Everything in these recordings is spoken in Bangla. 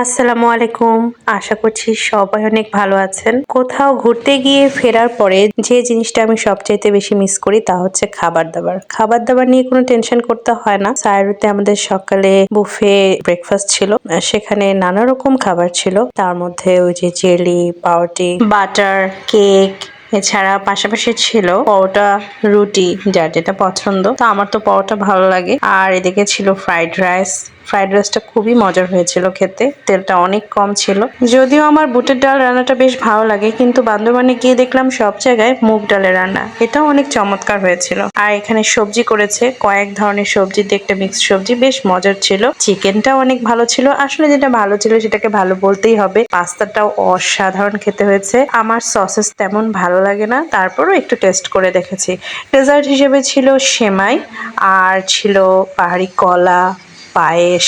আসসালামু আলাইকুম। আশা করছি সবাই অনেক ভালো আছেন। কোথাও ঘুরতে গিয়ে ফেরার পরে যে জিনিসটা আমি সবচাইতে বেশি মিস করি তা হচ্ছে খাবার দাবার খাবার দাবার নিয়ে কোনো টেনশন করতে হয় না। সায়রুতে আমাদের সকালে বুফে ব্রেকফাস্ট ছিল। সেখানে নানা রকম খাবার ছিল। তার মধ্যে ওই যে জেলি পাউটি বাটার কেক এছাড়া পাশাপাশি ছিল পরোটা, রুটি, যার যেটা পছন্দ। তো আমার তো পরোটা ভালো লাগে। আর এদিকে ছিল ফ্রাইড রাইস ফ্রাইড রাইসটা খুবই মজার হয়েছিল খেতে, তেলটা অনেক কম ছিল। যদিও আমার বুটের ডাল রান্নাটা বেশ ভালো লাগে, কিন্তু বান্দরবানে গিয়ে দেখলাম সব জায়গায় মুগ ডালের রান্না। এটাও অনেক চমৎকার হয়েছিল। আর এখানে সবজি করেছে, কয়েক ধরনের সবজি একটা মিক্স সবজি, বেশ মজার ছিল। চিকেনটাও অনেক ভালো ছিল। আসলে যেটা ভালো ছিল সেটাকে ভালো বলতেই হবে। পাস্তাটাও অসাধারণ খেতে হয়েছে। আমার সসেস তেমন ভালো লাগে না, তারপরও একটু টেস্ট করে দেখেছি। ডেজার্ট হিসেবে ছিল সেমাই, আর ছিল পাহাড়ি কলা পায়েস।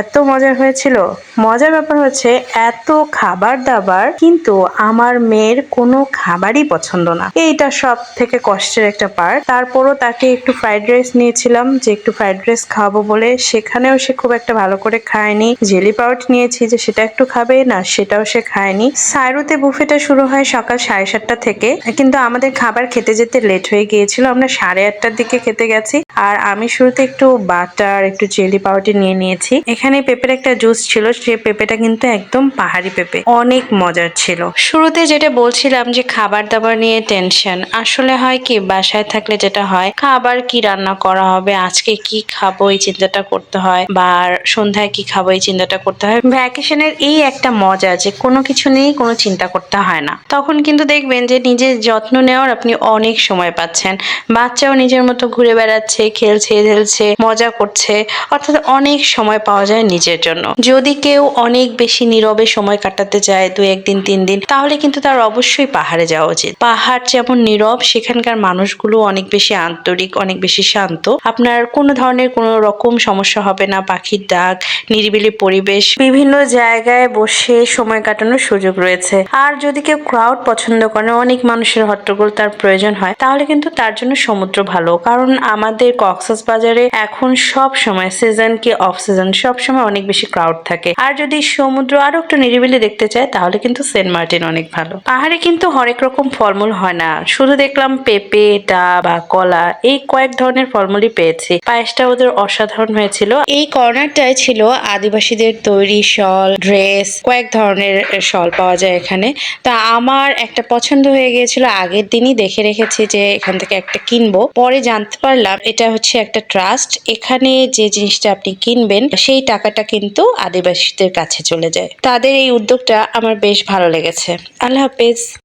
এত মজার হয়েছিল। মজার ব্যাপার হচ্ছে, এত খাবার দাবার কিন্তু আমার মেয়ের কোনো খাবারই পছন্দ না। এইটা সব থেকে কষ্টের একটা পার্ট তারপরও তাকে একটু ফ্রাইড রাইস নিয়েছিলাম, যে একটু ফ্রাইড রাইস খাব বলে। সেখানেও সে খুব একটা ভালো করে খায়নি। জেলি পাউট নিয়েছি যে সেটা একটু খাবে, না, সেটাও সে খায়নি। সাইরুতে বুফেটা শুরু হয় সকাল সাড়ে সাতটা থেকে। কিন্তু আমাদের খাবার খেতে যেতে লেট হয়ে গিয়েছিল। আমরা সাড়ে আটটার দিকে খেতে গেছি। আর আমি শুরুতে একটু বাটার একটু জেলি পাউডার নিয়ে নিয়েছি। এখানে পেঁপের একটা জুস ছিল, সে পেঁপেটা কিন্তু একদম পাহাড়ি পেঁপে। অনেক মজার ছিল। শুরুতে যেটা বলছিলাম যে খাবার দাবার নিয়ে টেনশন, আসলে হয় কি, বাসায় থাকলে যেটা হয়, খাবার কি রান্না করা হবে, আজকে কি খাব, এই চিন্তাটা করতে হয়, বা সন্ধ্যায় কি খাব, এই চিন্তাটা করতে হয়। ভ্যাকেশনের এই একটা মজা যে কোনো কিছু নিয়েই কোনো চিন্তা করতে হয় না। তখন কিন্তু দেখবেন যে নিজের যত্ন নেওয়ার আপনি অনেক সময় পাচ্ছেন। বাচ্চাও নিজের মতো ঘুরে বেড়াচ্ছে, খেলছে খেলছে, মজা করছে। অর্থাৎ অনেক সময় পাওয়া যায় নিজের জন্য। যদি কেউ অনেক বেশি নীরবে সময় কাটাতে চায় দু একদিন, তিন দিন, তাহলে কিন্তু তার অবশ্যই পাহাড়ে যাওয়া উচিত। পাহাড় যেমন নীরব, সেখানকার মানুষগুলো অনেক বেশি আন্তরিক, অনেক বেশি শান্ত। আপনার কোনো ধরনের কোনো রকম সমস্যা হবে না, পাখির ডাক, নিরিবিলি পরিবেশ, বিভিন্ন জায়গায় বসে সময় কাটানোর সুযোগ রয়েছে। আর যদি কেউ ক্রাউড পছন্দ করে, অনেক মানুষের হট্টগোল তার প্রয়োজন হয়, তাহলে কিন্তু তার জন্য সমুদ্র ভালো। কারণ আমাদের কক্সাস বাজারে এখন সব সময় সিজন কি অফ সিজন সব সময় অনেক বেশি ক্রাউড থাকে। আর যদি সমুদ্র আরও একটু নিরিবিলি দেখতে চায়, তাহলে কিন্তু সেন্ট মার্টিন অনেক ভালো। পাহাড়ে কিন্তু হরেক রকম ফলমূল হয় না। শুধু দেখলাম পেঁপে, ডাব বা কলা, এই কয়েক ধরনের ফলমূলই পেয়েছি। পায়েসটা ওদের অসাধারণ হয়েছিল। এই কর্নারটায় ছিল আদিবাসীদের তৈরি শল, ড্রেস, কয়েক ধরনের শল পাওয়া যায় এখানে। তা আমার একটা পছন্দ হয়ে গিয়েছিল। আগের দিনই দেখে রেখেছি যে এখান থেকে একটা কিনবো। পরে জানতে পারলাম এটা হচ্ছে একটা ট্রাস্ট। এখানে যে জিনিসটা আপনি কিনবেন, সেই টাকাটা কিন্তু আদিবাসীদের কাছে চলে যায়। তাদের এই উদ্যোগটা আমার বেশ ভালো লেগেছে। আল্লাহ হাফেজ।